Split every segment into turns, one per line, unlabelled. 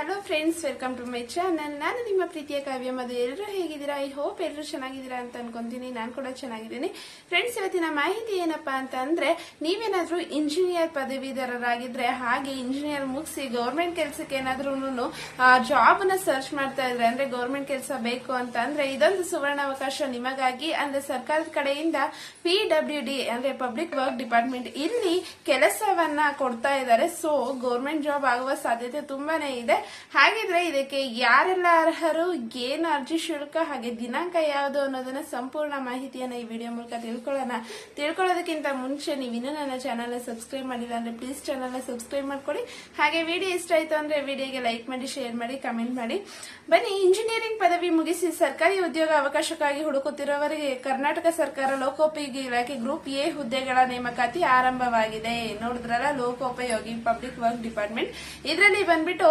Hello friends welcome to my channel ನಾನು ನಿಮ್ಮ ಪ್ರೀತಿಯ ಕಾವ್ಯ ಮದು ಎಲ್ಲರೂ ಹೇಗಿದ್ದೀರಾ? ಐ ಹೋಪ್ ಎಲ್ಲರೂ ಚೆನ್ನಾಗಿದ್ದೀರಾ ಅಂತ ಅನ್ಕೊಂತೀನಿ. ನಾನು ಕೂಡ ಚೆನ್ನಾಗಿದ್ದೀನಿ. ಫ್ರೆಂಡ್ಸ್ ಇವತ್ತಿನ ಮಾಹಿತಿ ಏನಪ್ಪಾ ಅಂತ ಅಂದ್ರೆ ನೀವೇನಾದ್ರೂ ಇಂಜಿನಿಯರ್ ಪದವೀಧರರಾಗಿದ್ರೆ, ಹಾಗೆ ಇಂಜಿನಿಯರ್ ಮುಗಿಸಿ ಗೌರ್ಮೆಂಟ್ ಕೆಲಸಕ್ಕೆ ಏನಾದ್ರೂ ಜಾಬ್ನ ಸರ್ಚ್ ಮಾಡ್ತಾ ಇದ್ರೆ, ಅಂದ್ರೆ ಗೌರ್ಮೆಂಟ್ ಕೆಲಸ ಬೇಕು ಅಂತ ಅಂದ್ರೆ ಇದೊಂದು ಸುವರ್ಣಾವಕಾಶ ನಿಮಗಾಗಿ. ಅಂದ್ರೆ ಸರ್ಕಾರದ ಕಡೆಯಿಂದ ಪಿ ಡಬ್ಲ್ಯೂ ಡಿ ಅಂದ್ರೆ ಪಬ್ಲಿಕ್ ವರ್ಕ್ ಡಿಪಾರ್ಟ್ಮೆಂಟ್ ಇಲ್ಲಿ ಕೆಲಸವನ್ನ ಕೊಡ್ತಾ ಇದ್ದಾರೆ. ಸೊ ಗೌರ್ಮೆಂಟ್ ಜಾಬ್ ಆಗುವ ಸಾಧ್ಯತೆ ತುಂಬಾನೇ ಇದೆ. ಹಾಗಿದ್ರೆ ಇದಕ್ಕೆ ಯಾರೆಲ್ಲ ಅರ್ಹರು, ಏನು ಅರ್ಜಿ ಶುಲ್ಕ, ಹಾಗೆ ದಿನಾಂಕ ಯಾವುದು ಅನ್ನೋದನ್ನ ಸಂಪೂರ್ಣ ಮಾಹಿತಿಯನ್ನ ಈ ವಿಡಿಯೋ ಮೂಲಕ ತಿಳ್ಕೊಳ್ಳೋಣ. ತಿಳ್ಕೊಳ್ಳೋದಕ್ಕಿಂತ ಮುಂಚೆ ನೀವು ಇನ್ನೂ ನನ್ನ ಚಾನಲ್ ಸಬ್ಸ್ಕ್ರೈಬ್ ಮಾಡಿಲ್ಲ ಅಂದ್ರೆ ಪ್ಲೀಸ್ ಚಾನಲ್ ಸಬ್ಸ್ಕ್ರೈಬ್ ಮಾಡ್ಕೊಳ್ಳಿ ಹಾಗೆ ವಿಡಿಯೋ ಇಷ್ಟ ಆಯ್ತು ಅಂದ್ರೆ ವಿಡಿಯೋಗೆ ಲೈಕ್ ಮಾಡಿ ಶೇರ್ ಮಾಡಿ ಕಮೆಂಟ್ ಮಾಡಿ. ಬನ್ನಿ ಇಂಜಿನಿಯರಿಂಗ್ ಮುಗಿಸಿ ಸರ್ಕಾರಿ ಉದ್ಯೋಗ ಅವಕಾಶಕ್ಕಾಗಿ ಹುಡುಕುತ್ತಿರುವವರಿಗೆ ಕರ್ನಾಟಕ ಸರ್ಕಾರ ಲೋಕೋಪಯೋಗಿ ಇಲಾಖೆ ಗ್ರೂಪ್ ಎ ಹುದ್ದೆಗಳ ನೇಮಕಾತಿ ಆರಂಭವಾಗಿದೆ. ನೋಡಿದ್ರಲ್ಲ, ಲೋಕೋಪಯೋಗಿ ಪಬ್ಲಿಕ್ ವರ್ಕ್ ಡಿಪಾರ್ಟ್ಮೆಂಟ್. ಇದರಲ್ಲಿ ಬಂದ್ಬಿಟ್ಟು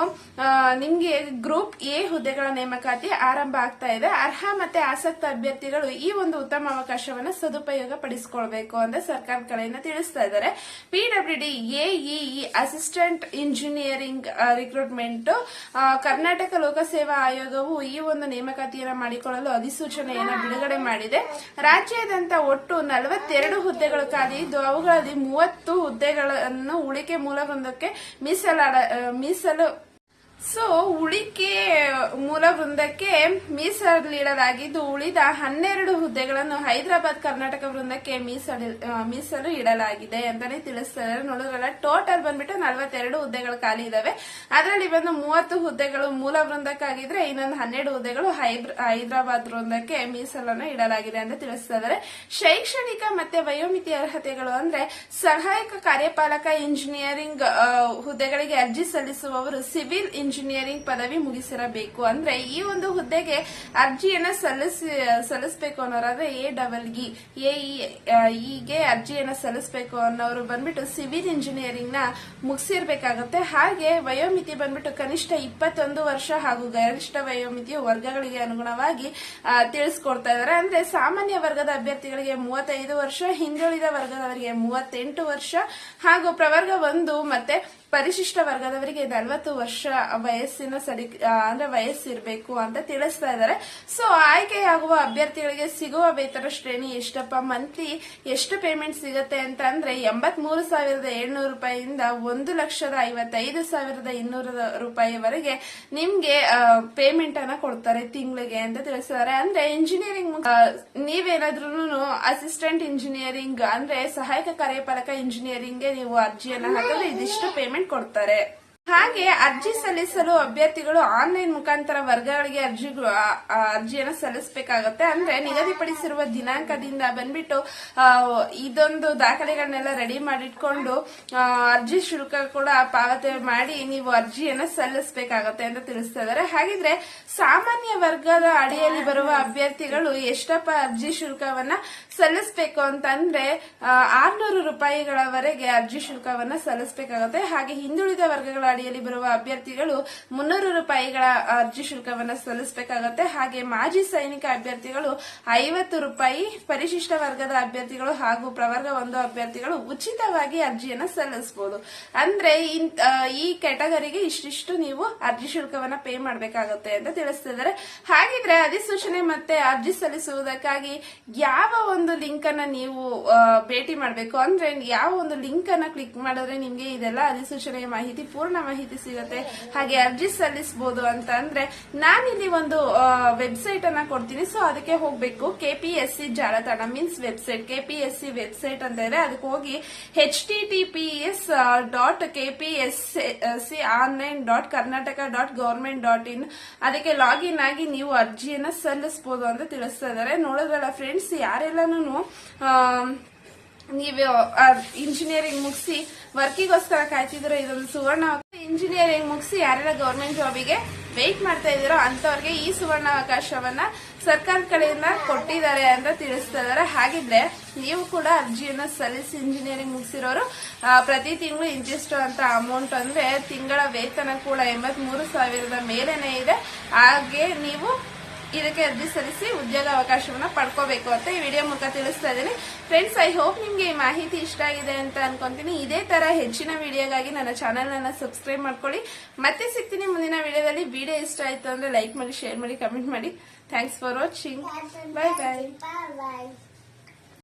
ನಿಮಗೆ ಗ್ರೂಪ್ ಎ ಹುದ್ದೆಗಳ ನೇಮಕಾತಿ ಆರಂಭ ಆಗ್ತಾ ಇದೆ. ಅರ್ಹ ಮತ್ತೆ ಆಸಕ್ತ ಅಭ್ಯರ್ಥಿಗಳು ಈ ಒಂದು ಉತ್ತಮ ಅವಕಾಶವನ್ನು ಸದುಪಯೋಗ ಪಡಿಸಿಕೊಳ್ಬೇಕು ಅಂತ ಸರ್ಕಾರ ಕಡೆಯಿಂದ ತಿಳಿಸ್ತಾ ಇದ್ದಾರೆ. PWD AEE assistant engineering recruitment Karnataka ಲೋಕಸೇವಾ ಆಯೋಗವು ಈ ಒಂದು ನೇಮಕಾತಿಯನ್ನ ಮಾಡಿಕೊಳ್ಳಲು ಅಧಿಸೂಚನೆಯನ್ನು ಬಿಡುಗಡೆ ಮಾಡಿದೆ. ರಾಜ್ಯಾದ್ಯಂತ ಒಟ್ಟು ನಲವತ್ತೆರಡು ಹುದ್ದೆಗಳು ಖಾಲಿ ಇದ್ದು ಅವುಗಳಲ್ಲಿ ಮೂವತ್ತು ಹುದ್ದೆಗಳನ್ನು ಉಳಿಕೆ ಮೂಲ ವೃಂದಕ್ಕೆ ಮೀಸಲಾಡ ಮೀಸಲು ಸೊ ಉಳಿಕೆ ಮೂಲ ವೃಂದಕ್ಕೆ ಮೀಸಲಿಡಲಾಗಿದ್ದು ಉಳಿದ ಹನ್ನೆರಡು ಹುದ್ದೆಗಳನ್ನು ಹೈದರಾಬಾದ್ ಕರ್ನಾಟಕ ವೃಂದಕ್ಕೆ ಮೀಸಲಿ ಮೀಸಲು ಇಡಲಾಗಿದೆ ಅಂತಾನೆ ತಿಳಿಸ್ತಾರೆ. ನೋಡಿದ್ರಲ್ಲ, ಟೋಟಲ್ ಬಂದ್ಬಿಟ್ಟು ನಲವತ್ತೆರಡು ಹುದ್ದೆಗಳು ಖಾಲಿ ಇದಾವೆ. ಅದರಲ್ಲಿ ಬಂದು ಮೂವತ್ತು ಹುದ್ದೆಗಳು ಮೂಲ ವೃಂದಕ್ಕಾಗಿದ್ರೆ ಇನ್ನೊಂದು ಹನ್ನೆರಡು ಹುದ್ದೆಗಳು ಹೈದರಾಬಾದ್ ವೃಂದಕ್ಕೆ ಮೀಸಲನ್ನು ಇಡಲಾಗಿದೆ ಅಂತ ತಿಳಿಸ್ತಾ ಇದ್ದಾರೆ ಶೈಕ್ಷಣಿಕ ಮತ್ತೆ ವಯೋಮಿತಿ ಅರ್ಹತೆಗಳು ಅಂದ್ರೆ ಸಹಾಯಕ ಕಾರ್ಯಪಾಲಕ, ಇಂಜಿನಿಯರಿಂಗ್ ಹುದ್ದೆಗಳಿಗೆ ಅರ್ಜಿ ಸಲ್ಲಿಸುವವರು, ಸಿವಿಲ್ ಇಂಜಿನಿಯರಿಂಗ್ ಪದವಿ ಮುಗಿಸಿರಬೇಕು ಅಂದ್ರೆ ಈ ಒಂದು ಹುದ್ದೆಗೆ ಅರ್ಜಿಯನ್ನ ಸಲ್ಲಿಸಿ, ಸಲ್ಲಿಸಬೇಕು ಅನ್ನೋರಾದ್ರೆ ಎ ಡಬಲ್ ಇ. ಇಗೆ ಅರ್ಜಿಯನ್ನ ಸಲ್ಲಿಸಬೇಕು ಅನ್ನೋರು ಬಂದ್ಬಿಟ್ಟು ಸಿವಿಲ್ ಇಂಜಿನಿಯರಿಂಗ್ನ ಮುಗಿಸಿರ್ಬೇಕಾಗತ್ತೆ. ಹಾಗೆ ವಯೋಮಿತಿ ಬಂದ್ಬಿಟ್ಟು ಕನಿಷ್ಠ ಇಪ್ಪತ್ತೊಂದು ವರ್ಷ ಹಾಗೂ ಗರಿಷ್ಠ ವಯೋಮಿತಿಯ ವರ್ಗಗಳಿಗೆ ಅನುಗುಣವಾಗಿ ತಿಳಿಸ್ಕೊಡ್ತಾ ಇದ್ದಾರೆ ಅಂದ್ರೆ ಸಾಮಾನ್ಯ ವರ್ಗದ ಅಭ್ಯರ್ಥಿಗಳಿಗೆ ಮೂವತ್ತೈದು ವರ್ಷ, ಹಿಂದುಳಿದ ವರ್ಗದವರಿಗೆ ಮೂವತ್ತೆಂಟು ವರ್ಷ ಹಾಗೂ ಪ್ರವರ್ಗ ಒಂದು ಮತ್ತೆ ಪರಿಶಿಷ್ಟ ವರ್ಗದವರಿಗೆ ನಲವತ್ತು ವರ್ಷ ವಯಸ್ಸಿನ ಸಡಿ ಅಂದ್ರೆ ವಯಸ್ಸಿರಬೇಕು ಅಂತ ತಿಳಿಸ್ತಾ ಇದ್ದಾರೆ. ಸೊ ಆಯ್ಕೆಯಾಗುವ ಅಭ್ಯರ್ಥಿಗಳಿಗೆ ಸಿಗುವ ವೇತನ ಶ್ರೇಣಿ ಎಷ್ಟಪ್ಪ? ಮಂತ್ಲಿ ಎಷ್ಟು ಪೇಮೆಂಟ್ ಸಿಗುತ್ತೆ ಅಂತ ಅಂದ್ರೆ ಎಂಬತ್ ಮೂರು ಸಾವಿರದ ಏಳ್ನೂರು ರೂಪಾಯಿಯಿಂದ ಒಂದು ಲಕ್ಷದ ಐವತ್ತೈದು ಸಾವಿರದ ಇನ್ನೂರು ರೂಪಾಯಿವರೆಗೆ ನಿಮ್ಗೆ ಪೇಮೆಂಟ್ ಅನ್ನ ಕೊಡ್ತಾರೆ ತಿಂಗಳಿಗೆ ಅಂತ ತಿಳಿಸಿದ್ದಾರೆ. ಅಂದ್ರೆ ಇಂಜಿನಿಯರಿಂಗ್ ನೀವೇನಾದ್ರೂ ಅಸಿಸ್ಟೆಂಟ್ ಇಂಜಿನಿಯರಿಂಗ್ ಅಂದ್ರೆ ಸಹಾಯಕ ಕಾರ್ಯಪಾಲಕ ಇಂಜಿನಿಯರಿಂಗ್ಗೆ ನೀವು ಅರ್ಜಿಯನ್ನ ಹಾಕಿದ್ರೆ ಇದಿಷ್ಟು ಪೇಮೆಂಟ್ ಕೊಡ್ತಾರೆ ಹಾಗೆ ಅರ್ಜಿ ಸಲ್ಲಿಸಲು ಅಭ್ಯರ್ಥಿಗಳು ಆನ್ಲೈನ್ ಮುಖಾಂತರ ವರ್ಗಗಳಿಗೆ ಅರ್ಜಿ ಅರ್ಜಿಯನ್ನು ಸಲ್ಲಿಸಬೇಕಾಗುತ್ತೆ. ಅಂದ್ರೆ ನಿಗದಿಪಡಿಸಿರುವ ದಿನಾಂಕದಿಂದ ಬಂದ್ಬಿಟ್ಟು ಇದೊಂದು ದಾಖಲೆಗಳನ್ನೆಲ್ಲ ರೆಡಿ ಮಾಡಿಟ್ಕೊಂಡು ಅರ್ಜಿ ಶುಲ್ಕ ಕೂಡ ಪಾವತಿ ಮಾಡಿ ನೀವು ಅರ್ಜಿಯನ್ನು ಸಲ್ಲಿಸಬೇಕಾಗತ್ತೆ ಅಂತ ತಿಳಿಸ್ತಾ ಇದ್ದಾರೆ. ಹಾಗಿದ್ರೆ ಸಾಮಾನ್ಯ ವರ್ಗದ ಅಡಿಯಲ್ಲಿ ಬರುವ ಅಭ್ಯರ್ಥಿಗಳು ಎಷ್ಟಪ್ಪ ಅರ್ಜಿ ಶುಲ್ಕವನ್ನ ಸಲ್ಲಿಸಬೇಕು ಅಂತಂದ್ರೆ ಆರ್ನೂರು ರೂಪಾಯಿಗಳವರೆಗೆ ಅರ್ಜಿ ಶುಲ್ಕವನ್ನ ಸಲ್ಲಿಸಬೇಕಾಗುತ್ತೆ. ಹಾಗೆ ಹಿಂದುಳಿದ ವರ್ಗಗಳ ಅಡಿಯಲ್ಲಿ ಬರುವ ಅಭ್ಯರ್ಥಿಗಳು ಮುನ್ನೂರು ರೂಪಾಯಿಗಳ ಅರ್ಜಿ ಶುಲ್ಕವನ್ನು ಸಲ್ಲಿಸಬೇಕಾಗುತ್ತೆ. ಹಾಗೆ ಮಾಜಿ ಸೈನಿಕ ಅಭ್ಯರ್ಥಿಗಳು ಐವತ್ತು ರೂಪಾಯಿ ಪರಿಶಿಷ್ಟ ವರ್ಗದ ಅಭ್ಯರ್ಥಿಗಳು ಹಾಗೂ ಪ್ರವರ್ಗ ಒಂದು ಅಭ್ಯರ್ಥಿಗಳು ಉಚಿತವಾಗಿ ಅರ್ಜಿಯನ್ನು ಸಲ್ಲಿಸಬಹುದು. ಅಂದ್ರೆ ಈ ಕ್ಯಾಟಗರಿಗೆ ಇಷ್ಟಿಷ್ಟು ನೀವು ಅರ್ಜಿ ಶುಲ್ಕವನ್ನ ಪೇ ಮಾಡಬೇಕಾಗುತ್ತೆ ಅಂತ ತಿಳಿಸ್ತಿದ್ದಾರೆ. ಹಾಗಿದ್ರೆ ಅಧಿಸೂಚನೆ ಮತ್ತೆ ಅರ್ಜಿ ಸಲ್ಲಿಸುವುದಕ್ಕಾಗಿ ಯಾವ ಒಂದು ಲಿಂಕ್ ಅನ್ನ ನೀವು ಭೇಟಿ ಮಾಡಬೇಕು? ಅಂದ್ರೆ ಯಾವ ಒಂದು ಲಿಂಕ್ ಅನ್ನ ಕ್ಲಿಕ್ ಮಾಡಿದ್ರೆ ನಿಮಗೆ ಇದೆಲ್ಲ ಅಧಿಸೂಚನೆಯ ಮಾಹಿತಿ ಪೂರ್ಣ ಮಾಹಿತಿ ಸಿಗುತ್ತೆ. ಹಾಗೆ ಅರ್ಜಿ ಸಲ್ಲಿಸಬಹುದು ಅಂತ ಅಂದ್ರೆ ನಾನಿಲ್ಲಿ ಒಂದು ವೆಬ್ಸೈಟ್ ಅನ್ನ ಕೊಡ್ತೀನಿ. ಸೊ ಅದಕ್ಕೆ ಹೋಗ್ಬೇಕು. ಕೆಪಿಎಸ್ಸಿ ಜಾಲತಾಣ ಮೀನ್ಸ್ ವೆಬ್ಸೈಟ್ ಕೆಪಿಎಸ್ಸಿ ವೆಬ್ಸೈಟ್ ಅಂತ ಇದೆ. ಅದಕ್ಕೆ ಹೋಗಿ H T T P S dot KPSC online dot Karnataka dot government dot in ಅದಕ್ಕೆ ಲಾಗಿನ್ ಆಗಿ ನೀವು ಅರ್ಜಿಯನ್ನ ಸಲ್ಲಿಸಬಹುದು ಅಂತ ತಿಳಿಸ್ತಾ ಇದ್ದಾರೆ. ನೋಡೋದ್ರಲ್ಲ ಫ್ರೆಂಡ್ಸ್ ಯಾರೆಲ್ಲಾನು ನೀವು ಇಂಜಿನಿಯರಿಂಗ್ ಮುಗಿಸಿ ವರ್ಕಿಗೋಸ್ಕರ ಕಾಯ್ತಿದ್ರೆ ಇದೊಂದು ಸುವರ್ಣ ಇಂಜಿನಿಯರಿಂಗ್ ಮುಗಿಸಿ ಯಾರೆಲ್ಲ ಗೌರ್ಮೆಂಟ್ ಜಾಬಿಗೆ ವೆಯ್ಟ್ ಮಾಡ್ತಾ ಇದ್ದೀರೋ ಅಂತವ್ರಿಗೆ ಈ ಸುವರ್ಣ ಅವಕಾಶವನ್ನ ಸರ್ಕಾರದ ಕಡೆಯಿಂದ ಕೊಟ್ಟಿದ್ದಾರೆ ಅಂತ ತಿಳಿಸ್ತಾ ಇದ್ದಾರೆ. ಹಾಗಿದ್ರೆ ನೀವು ಕೂಡ ಅರ್ಜಿಯನ್ನು ಸಲ್ಲಿಸಿ ಇಂಜಿನಿಯರಿಂಗ್ ಮುಗಿಸಿರೋರು ಪ್ರತಿ ತಿಂಗಳು ಇಂತಿಷ್ಟು ಅಂತ ಅಮೌಂಟ್ ಅಂದ್ರೆ ತಿಂಗಳ ವೇತನ ಕೂಡ ಎಂಬತ್ಮೂರು ಸಾವಿರದ ಮೇಲೇನೆ ಇದೆ. ಹಾಗೆ ನೀವು ಇದಕ್ಕೆ ಅರ್ಜಿ ಸಲ್ಲಿಸಿ ಉದ್ಯೋಗ ಅವಕಾಶವನ್ನು ಪಡ್ಕೋಬೇಕು ಅಂತ ಈ ವಿಡಿಯೋ ಮೂಲಕ ತಿಳಿಸ್ತಾ ಇದ್ದೀನಿ. ಫ್ರೆಂಡ್ಸ್ ಐ ಹೋಪ್ ನಿಮಗೆ ಈ ಮಾಹಿತಿ ಇಷ್ಟ ಆಗಿದೆ ಅಂತ ಅನ್ಕೊಂತೀನಿ. ಇದೇ ತರ ಹೆಚ್ಚಿನ ವಿಡಿಯೋಗಾಗಿ ನನ್ನ ಚಾನೆಲ್ ಅನ್ನ ಸಬ್ಸ್ಕ್ರೈಬ್ ಮಾಡ್ಕೊಳ್ಳಿ. ಮತ್ತೆ ಸಿಗ್ತೀನಿ ಮುಂದಿನ ವಿಡಿಯೋದಲ್ಲಿ. ವಿಡಿಯೋ ಇಷ್ಟ ಆಯ್ತು ಅಂದ್ರೆ ಲೈಕ್ ಮಾಡಿ ಶೇರ್ ಮಾಡಿ ಕಮೆಂಟ್ ಮಾಡಿ. Thanks for watching bye bye.